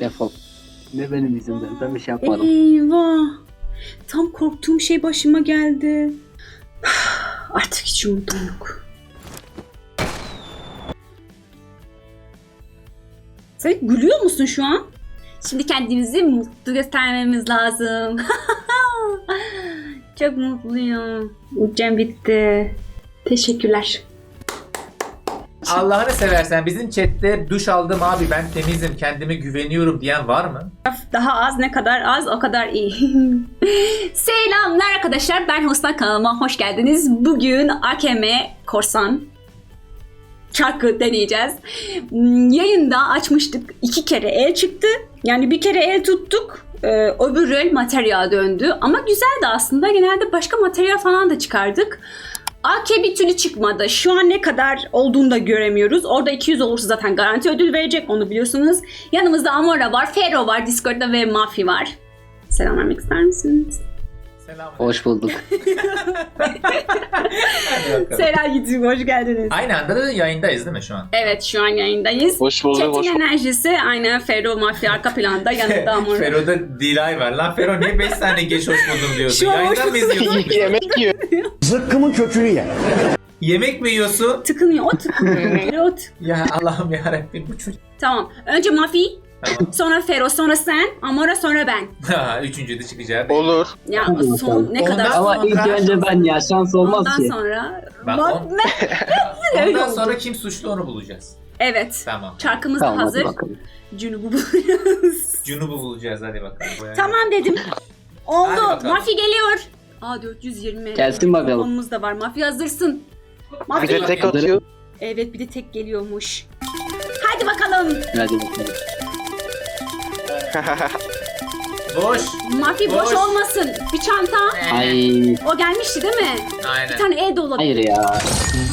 Defol. Ne benim yüzümden. Ben bir şey yapmadım. Eyvah. Tam korktuğum şey başıma geldi. Artık hiç umudum yok. Sen gülüyor musun şu an? Şimdi kendimizi mutlu göstermemiz lazım. Çok mutluyum. Ucem bitti. Teşekkürler. Allah'ını seversen bizim chatte duş aldım abi ben temizim kendime güveniyorum diyen var mı? Daha az ne kadar az o kadar iyi. Selamlar arkadaşlar ben Hosna kanalıma hoş geldiniz. Bugün AKM Korsan çarkı deneyeceğiz. Hmm, Yayında açmıştık iki kere el çıktı. Yani bir kere el tuttuk. Ee, öbür el materyal döndü. Ama güzeldi aslında. Genelde başka materyal falan da çıkardık. AK bir türlü çıkmadı. Şu an ne kadar olduğunu da göremiyoruz. Orada 200 olursa zaten garanti ödül verecek onu biliyorsunuz. Yanımızda Amora var, Fero var, Discord'da ve Mafi var. Selam vermek ister misiniz? Selam. Hoş bulduk. YouTube, hoş geldiniz. Aynı anda da yayındayız değil mi şu an? Evet şu an yayındayız. Hoş bulduk, hoş Chat'in bulduk. enerjisi aynen Fero Mafi arka planda yanında Amora. Fero'da delay var. Lan Fero niye 5 saniye geç hoş buldum diyorsun? Şu Yayında mı izliyorsun? Yemek yiyor. Zıkkımın kökünü ye. Yemek mi yiyorsun? Tıkınıyor, o tıkınıyor. O tık- Ya Allah'ım yarabbim bu çocuk. Tamam. Önce Mafi, Tamam. sonra Fero, sonra sen, Amora, sonra ben. Ha, Üçüncü de çıkacağı belli. Olur. Ya Hadi son bakalım. ne Ondan kadar Ama sonra- ilk önce ben ya şans olmaz Ondan ki. sonra Bak, Bak, on- öyle Ondan oldu. sonra kim suçlu onu bulacağız. Evet. Tamam. Çarkımız da Tamam hadi hazır. bakalım. Cunubu buluyoruz. Cunub'u bulacağız hadi bakalım. Bu yani. tamam dedim. Hadi Oldu. bakalım. Mafi geliyor. Aa 420. Gelsin bakalım. Onumuz da var. Mafi hazırsın. Bir Mafi. de tek atıyor. Evet bir de tek geliyormuş. Hadi bakalım. Hadi bakalım. Boş. Mafi boş, Boş. olmasın. Bir çanta. Ay O gelmişti değil mi? Aynen. Bir tane el dolu. hayır ya.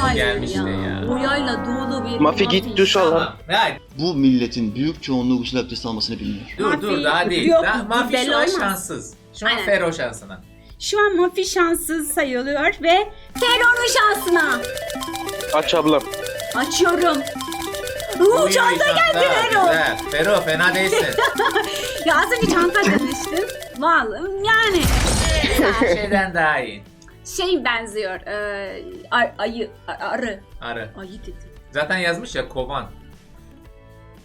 Hayır gelmişti ya. Boyayla dolu bir Mafi git duş al. Tamam. Ya, Bu milletin büyük çoğunluğu gusül abdesti almasını bilmiyor. dur Mafi- dur daha değil. Yok, Daha, Mafi belli şu an olmaz. şanssız. Şu an Aynen. Fero şansına. Şu an Mafi şanssız sayılıyor ve Fero'nun şansına Aç ablam. açıyorum. Uy, çanta geldi Fero. Güzel. Fero fena değilsin. Ya az önce çanta demiştim. Vallahi yani Her şeyden daha iyi. şey benziyor. E, ar- ayı, arı. Arı. Ayı dedim. Zaten yazmış ya kovan.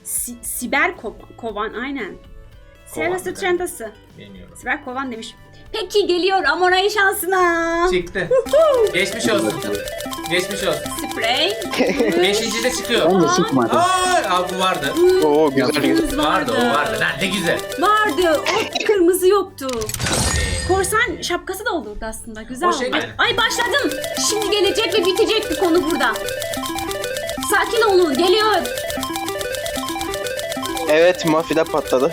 Si- siber kovan, kovan aynen. Mı? çantası. Bilmiyorum. Siber kovan demiş. Peki geliyor Amora'yı şansına. Çıktı. Geçmiş olsun. Geçmiş olsun. Sprey. Beşinci de çıkıyor. Bence çıkmadı. Aa, aa, bu vardı. Oo güzel güzel. Kırmızı Vardı o vardı. Lan ne güzel. Vardı. O kırmızı yoktu. Korsan şapkası da olurdu aslında. Güzel O şey oldu. yani. Ay başladım. Şimdi gelecek ve bitecek bir konu burada. Sakin olun. Geliyor. Evet mafide patladı.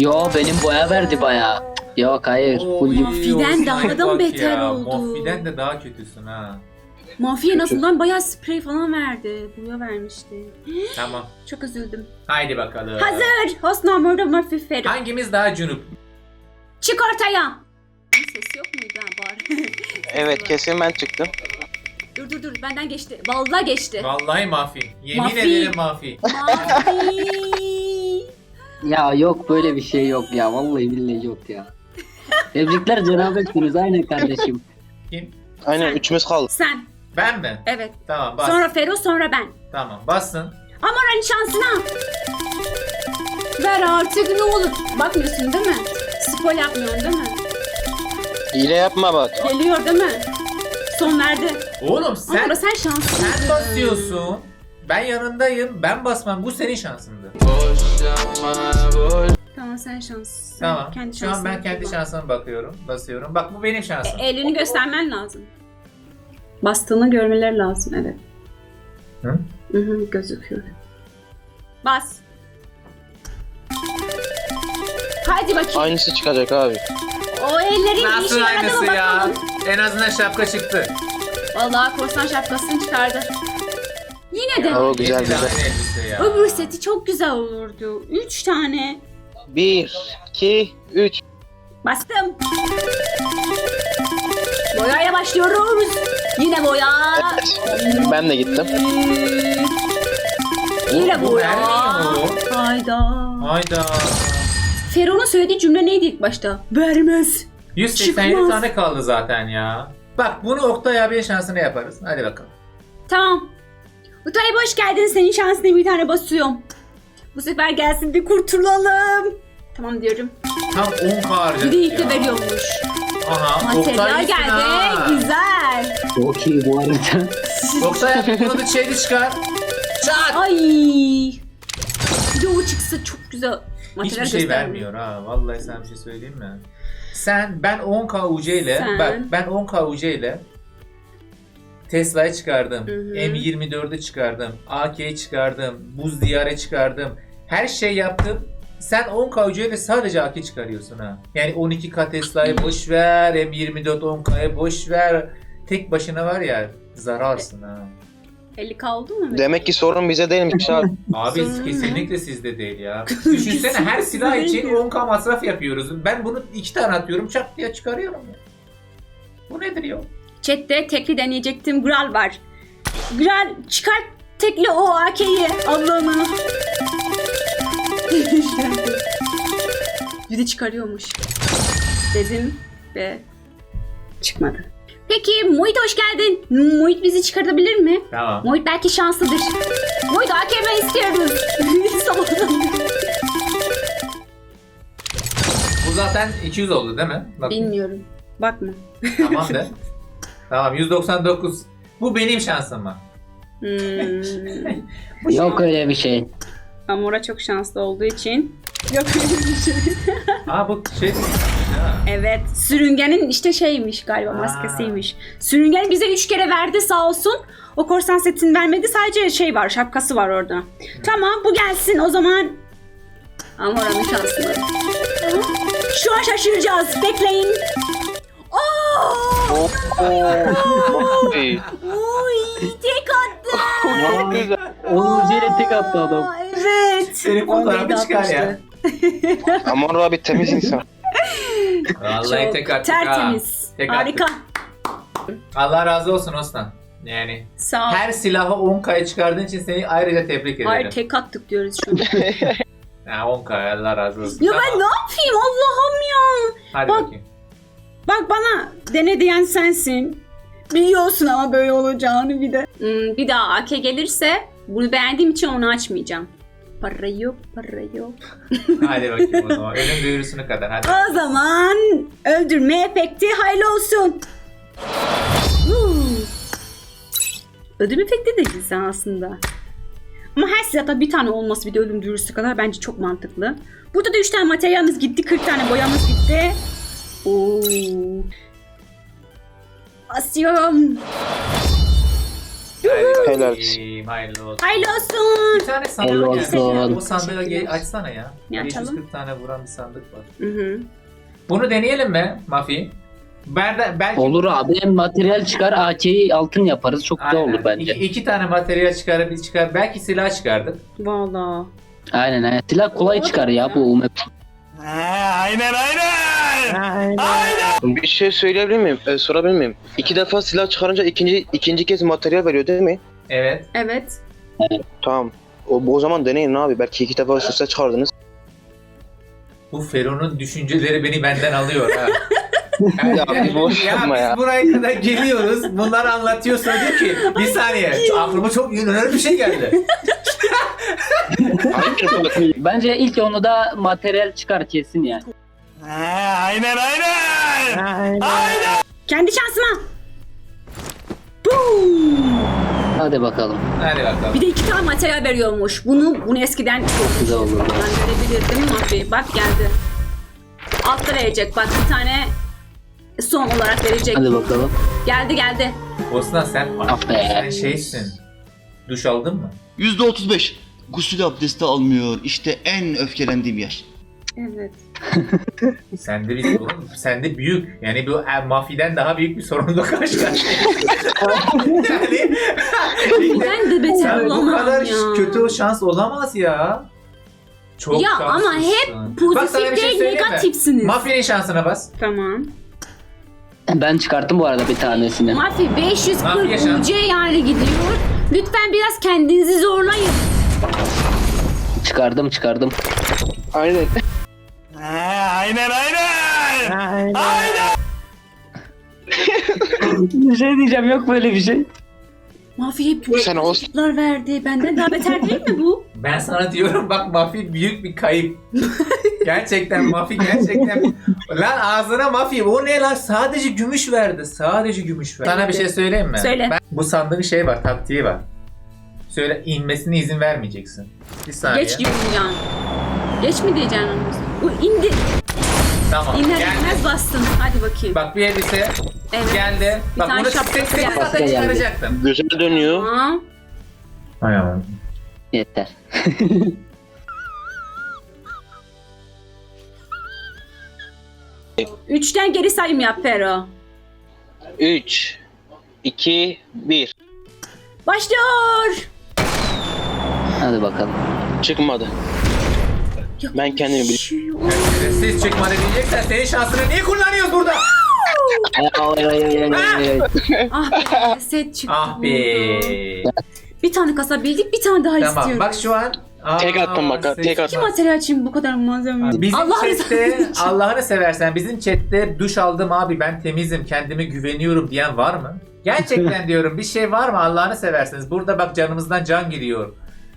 Yo benim boya verdi baya. Yok hayır. Full yük. Mafiden daha da bak beter ya. oldu. Mafiden de daha kötüsün ha. Mafya en azından bayağı sprey falan verdi. Boya vermişti. Tamam. Çok üzüldüm. Haydi bakalım. Hazır. Hosna Murda Murphy Ferro. Hangimiz daha cunup? Çık ortaya. Ses yok muydu ha bari? Evet kesin ben çıktım. dur dur dur benden geçti. Vallahi geçti. Vallahi mafi. Yemin Mafi. ederim mafi. Mafi. Ya yok böyle bir şey yok ya. Vallahi billahi yok ya. Tebrikler cenabet gününüz aynen kardeşim. Kim? Aynen Sen. üçümüz kaldı. Sen. Ben mi? Evet. Tamam bas. Sonra Fero sonra ben. Tamam bassın. Amora'nın şansına. Ver artık ne olur. Bakmıyorsun değil mi? Spoil yapmıyorsun değil mi? Hile yapma bak. Geliyor değil mi? Son verdi. Oğlum sen Amora sen şanslısın. sen basıyorsun. Ben yanındayım. Ben basmam. Bu senin şansındı. Tamam sen şanslısın. Tamam. Kendi Şu an ben kendi bak. şansıma bakıyorum. Basıyorum. Bak bu benim şansım. E, elini göstermen lazım. Bastığını görmeleri lazım evet. Hı? Hı hı gözüküyor. Bas. Hadi bakayım. Aynısı çıkacak abi. O ellerin Nasıl işe yaradı aynısı ya? bakalım. En azından şapka çıktı. Vallahi korsan şapkasını çıkardı. Yine de Oo güzel güzel. aynı elbise ya. öbür seti çok güzel olurdu. Üç tane. Bir, iki, üç. Bastım. Boyaya başlıyoruz. Yine boya. Ben de gittim. Hile Bu bu ya. vermiyor. Hayda. Hayda. Feron'un söylediği cümle neydi ilk başta? Vermez. 187 Çıkmaz. tane kaldı zaten ya. Bak bunu Oktay abiye şansına yaparız. Hadi bakalım. Tamam. Utay hoş geldin. Senin şansına bir tane basıyorum. Bu sefer gelsin de kurtulalım. Tamam diyorum. Tam 10 k harcadık Bir de ilk de ya. veriyormuş. Aha. Materyal Oktay geldi. ha. Güzel. Çok iyi bu arada. Oktay bunu da şeydi çıkar. Çat. Ay. Bir de o çıksa çok güzel. Materyal Hiçbir şey göstermiyor. vermiyor ha. Vallahi sana bir şey söyleyeyim mi? Sen ben 10k UC ile Sen- bak ben 10k UC ile Tesla'yı çıkardım. Hı hı. M24'ü çıkardım. AK'yi çıkardım. Buz diyarı çıkardım. Her şey yaptım. Sen 10k UC ile sadece AK çıkarıyorsun ha. Yani 12k Tesla'yı boş ver. M24 10k'yı boş ver. Tek başına var ya zararsın ha. 50 kaldı mı? Demek ki sorun bize değilmiş abi. Abi Sonra- kesinlikle sizde değil ya. Düşünsene her silah için 10k masraf yapıyoruz. Ben bunu iki tane atıyorum çak diye çıkarıyorum ya. Bu nedir ya? Chat'te tekli deneyecektim. Gral var. Gral çıkart tekli o AK'yi. Allah'ını. Bir de çıkarıyormuş. Dedim ve çıkmadı. Peki Muhit hoş geldin. Muhit bizi çıkartabilir mi? Tamam. Muhit belki şanslıdır. Muhit AKM istiyoruz. Bu zaten 200 oldu değil mi? Bak, Bilmiyorum. Bakma. tamam de. tamam 199. Bu benim şansım mı? Hmm. Yok öyle bir şey. Amora çok şanslı olduğu için. Yok öyle bir şey. Aa bu şey... Ha. Evet. Sürüngenin işte şeymiş galiba Aa. maskesiymiş. Sürüngen bize üç kere verdi sağ olsun. O korsan setini vermedi. Sadece şey var şapkası var orada. Tamam bu gelsin o zaman. Amora'nın şansını. Şu an şaşıracağız. Bekleyin. Oo! Oy, Oy, tek attı. Çok güzel. Onun üzerine tek attı adam. Evet. Senin fotoğrafı çıkar ya. Amor abi temiz insan. Vallahi Çok tek attık ha. tertemiz. Tek Harika. attık. Allah razı olsun Osman. Yani Sağ ol. her silahı 10k'ya çıkardığın için seni ayrıca tebrik ederim. Hayır tek attık diyoruz şu an. Ya 10k Allah razı olsun. ya ben ne yapayım Allah'ım ya. Hadi Bak- bakayım. Bak bana dene diyen sensin. Biliyorsun ama böyle olacağını bir de. Hmm, bir daha AK gelirse bunu beğendiğim için onu açmayacağım. Para yok, para yok. Hadi bakayım o zaman. Ölüm duyurusuna kadar. Hadi. O zaman öldürme efekti hayırlı olsun. Öldürme efekti de güzel aslında. Ama her silahta bir tane olması bir de ölüm duyurusu kadar bence çok mantıklı. Burada da 3 tane materyalimiz gitti, 40 tane boyamız gitti. Oo. Basıyorum. Helal bakayım. Hayırlı olsun. Hayırlı olsun. Bir tane sandık geldi. olsun. O sandığı ge- açsana ya. Ne açalım? 540 tane vuran bir sandık var. Hı hı. Bunu deneyelim mi Mafi? Ben de, belki Olur abi hem materyal çıkar AK'yi altın yaparız. Çok güzel Aynen. olur bence. İki, iki tane materyal çıkarıp biz çıkar. Belki silah çıkardık. Valla. Aynen aynen. Silah kolay çıkar ya bu map. Bir şey söyleyebilir miyim? Ee, sorabilir miyim? İki defa silah çıkarınca ikinci ikinci kez materyal veriyor değil mi? Evet. Evet. Tamam. O, o zaman deneyin abi. Belki iki defa üst üste çıkardınız. Bu Fero'nun düşünceleri beni benden alıyor ha. Ya bir boş yapma biz ya. buraya kadar geliyoruz. Bunları anlatıyorsun diyor ki bir saniye aklıma çok önemli bir şey geldi. Hayır. Bence ilk onu da materyal çıkar kesin yani. Kendi şansıma. Boom. Hadi bakalım. Hadi bakalım. Bir de iki tane materyal veriyormuş. Bunu bunu eskiden çok Güzel olur. ben verebilirdim Mafi. Bak geldi. Altta verecek. Bak bir tane son olarak verecek. Hadi bakalım. Geldi geldi. Osman sen, Ah be. sen şeysin. Duş aldın mı? %35. Gusül abdesti almıyor. İşte en öfkelendiğim yer. Evet. Sende bir oğlum, sende büyük. Yani bu e, mafiden daha büyük bir sorunla karşı karşıyayız. yani Ben de beter yani bu olamam kadar ya. kötü o şans olamaz ya. Çok Ya ama şanslısın. hep Bak sana bir pozitif şey değil söyleyeyim mi? negatifsiniz. Mafyanın şansına bas. Tamam. Ben çıkarttım bu arada bir tanesini. Mafi 540 Mafya şans. UC yani gidiyor. Lütfen biraz kendinizi zorlayın. Çıkardım çıkardım. Aynen. Bir şey diyeceğim yok böyle bir şey. Mafya hep Sen o- çocuklar verdi. Benden daha beter değil mi bu? Ben sana diyorum bak Mafi büyük bir kayıp. gerçekten Mafi gerçekten. lan ağzına Mafi o ne lan sadece gümüş verdi. Sadece gümüş verdi. Sana bir şey söyleyeyim mi? Söyle. Ben, bu sandığın şey var taktiği var. Söyle inmesine izin vermeyeceksin. Bir saniye. Geç diyorum yani. Geç mi diyeceksin indi. Tamam. İner geldi. inmez bastın. Hadi bakayım. Bak bir elbise evet. geldi. Bir Bak tane bunu şapkası tek tek geldi. zaten çıkaracaktım. Güzel dönüyor. Ha? Hay aman. Yeter. Üçten geri sayım yap Fero. 3, 2, 1. Başlıyor. Hadi bakalım. Çıkmadı. Ya, Ben kendimi biliyorum. konuşuyor. Siz çıkmadı diyeceksen senin şansını niye kullanıyoruz burada? Ay, ay, ay, ay, ay, ay. ah be set çıktı. Ah be. Bir tane kasa bildik bir tane daha Tamam istiyorum. bak şu an. Aa, Tek attım bak, ses- tek attım. materyal için bu kadar malzeme. Bizim Allah chatte. Allah'ını seversen bizim chatte duş aldım abi ben temizim kendime güveniyorum diyen var mı? Gerçekten diyorum bir şey var mı Allah'ını seversiniz. Burada bak canımızdan can gidiyor.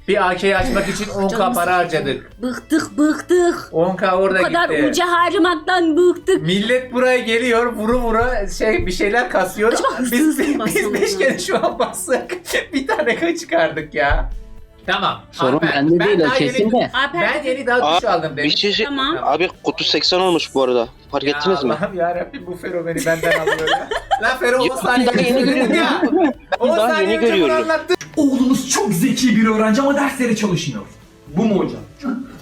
Bir AK'yi açmak için 10k Canımız para harcadık. Bıktık bıktık. 10k orada Bu kadar gitti. uca harcamaktan bıktık. Millet buraya geliyor vuru vura şey bir şeyler kasıyor. Acaba Biz, hırsız mı biz, beş kere şu an bastık. bir tane kay çıkardık ya. Tamam. Sorun Alper, bende ben değil o daha kesin de. Alper Ben yeni daha duş aldım Bir dedim. şey şey- Tamam. Abi kutu 80 olmuş bu arada. Fark Ya ettiniz mi? Allah'ım yarabbim bu Fero beni benden alıyor ya. Lan Fero 10 Ya, saniye daha yeni görüyorum. ya. Ben 10 daha saniye yeni önce bunu görüyorum. anlattı. Oğlunuz çok zeki bir öğrenci ama derslere çalışmıyor. Bu mu hocam?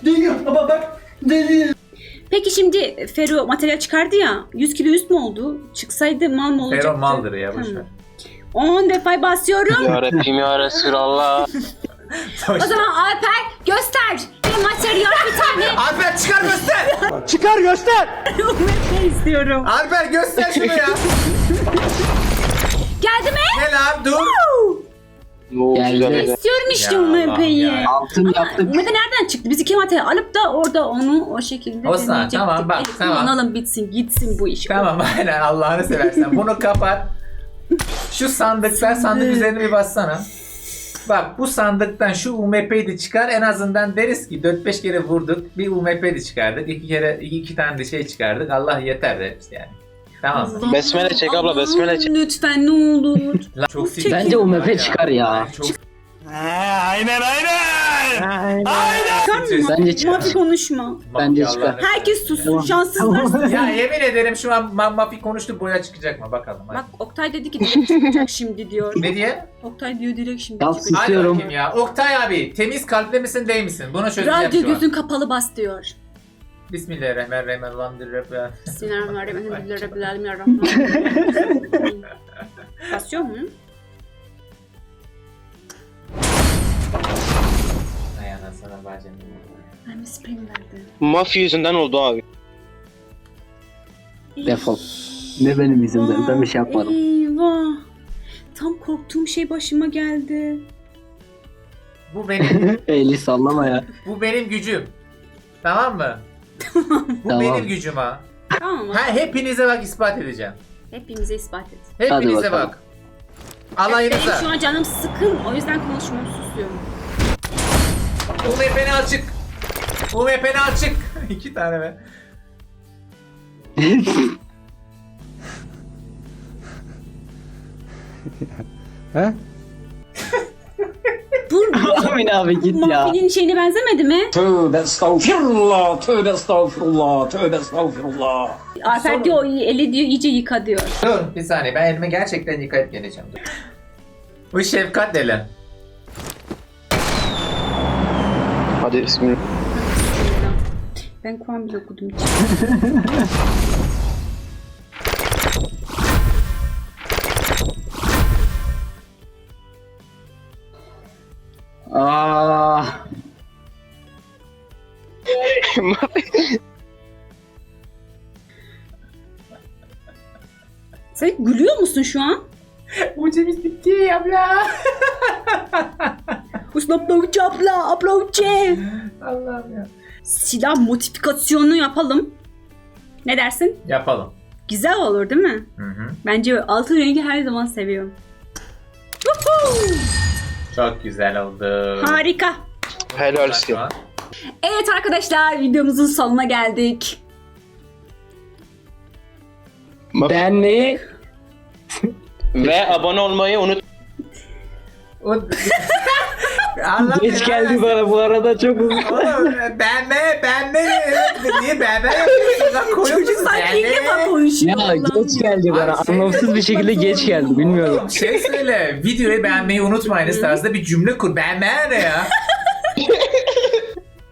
Değil baba bak. Değil. Peki şimdi Fero materyal çıkardı ya. 100 kilo üst mü oldu? Çıksaydı mal mı olacaktı? Fero maldır ya boşver. Tamam. 10 defa basıyorum. Ya Rabbim ya Resulallah. o zaman Alper göster. Bir materyal bir tane Alper çıkar göster. Çıkar göster. ne istiyorum. Alper göster şunu ya. Geldi mi? Ne lan dur. Geldi. İstiyorum işte Ya ya. Altın yaptık. UMP nereden çıktı? Biz iki materyal alıp da orada onu o şekilde Olsun, deneyecektik. tamam, bak, Elif, tamam. Kullanalım bitsin gitsin bu iş. Tamam aynen Allah'ını seversen. Bunu kapat. Şu sandıktan sandık üzerine bir bassana. Bak bu sandıktan şu UMP'yi de çıkar en azından deriz ki 4-5 kere vurduk bir UMP de çıkardık iki kere iki tane de şey çıkardık Allah yeter deriz yani. Tamam mı? Besmele çek abla, Allah'ım, besmele çek. Lütfen ne olur. Lan çok Çekin. Bence UMP çıkar ya. Çok aynen aynen. Bence çıkar. Mafi konuşma. Bence Allah'ını çıkar. Herkes sussun. Tamam. Şanssızlar. Ya yemin ederim şu an Ma- Mafi konuştu boya çıkacak mı bakalım. hadi. Bak Oktay dedi ki direkt çıkacak şimdi diyor. Ne diye? Oktay diyor direkt şimdi Ya çıkacak. Hadi bakayım ya. Oktay abi temiz kalpli misin değil misin? Bunu çözeceğim Radyo şu an. gözün kapalı bas diyor. Bismillahirrahmanirrahim. Elhamdülillah. Bismillahirrahmanirrahim. Bismillahirrahmanirrahim. Basıyor mu? Ay anasını bacım. Ben bir sprey mi verdi? Mafya yüzünden oldu abi. Defol. Ne benim yüzümden ben bir şey yapmadım. Eyvah. Tam korktuğum şey başıma geldi. Bu benim Eli sallama ya. bu benim gücüm. Tamam mı? bu Tamam. benim gücüm ha. Tamam mı? Ha hepinize bak ispat edeceğim. Hepimize ispat et. Hepinize bakalım. bak. Benim Alayınıza. şu an canım sıkın. O yüzden konuşmuyorum susuyorum. UMP'ni açık. UMP'ni açık. İki tane be. Bu Amin abi git ya. Mafinin şeyine benzemedi mi? Tövbe estağfirullah. Tövbe estağfirullah. Tövbe estağfirullah. Alper diyor eli diyor iyice yıka diyor. Dur bir saniye ben elimi gerçekten yıkayıp geleceğim. Dur. Bu şefkat ne Hadi bismillah. Ben Kur'an bile okudum. Aa, Sen gülüyor musun şu an? Ucumuz bitti abla. Pusula upload abla C. Allah'ım ya. Silah modifikasyonu yapalım. Ne dersin? Yapalım. Güzel olur değil mi? Hı hı. Bence altın rengi her zaman seviyorum. Woohoo! Çok güzel oldu. Harika. Helal olsun. Evet arkadaşlar videomuzun sonuna geldik. Beğenmeyi Ve abone olmayı unut. Allah geç geldi bana bu arada çok uzun. Oğlum benme benme niye benme yapıyorsun lan koyun Çocuk sanki ilk benme? defa konuşuyor. Ya geç geldi bana. Abi, Anlamsız bir şekilde geç geldi. Bilmiyorum. Oğlum şey söyle videoyu beğenmeyi unutmayınız tarzda bir cümle kur beğenme ne ya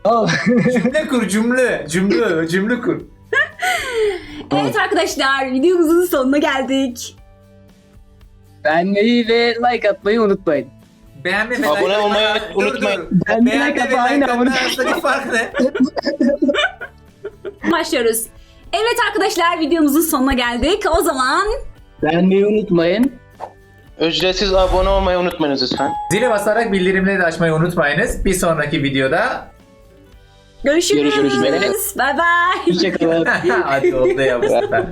cümle kur cümle cümle cümle kur Evet arkadaşlar videomuzun sonuna geldik. Beğenmeyi ve like atmayı unutmayın. Beğenme ve Abone olmayı unutmayın. Beğenme ve like aynı atma abone. arasındaki fark ne Başlıyoruz. Evet arkadaşlar videomuzun sonuna geldik. O zaman Beğenmeyi unutmayın. Ücretsiz abone olmayı unutmayınız lütfen. zile basarak bildirimleri de açmayı unutmayınız bir sonraki videoda görüşürüz. Görüşürüz. Bye bye. Hoşçakalın. hadi oldu ya bu sefer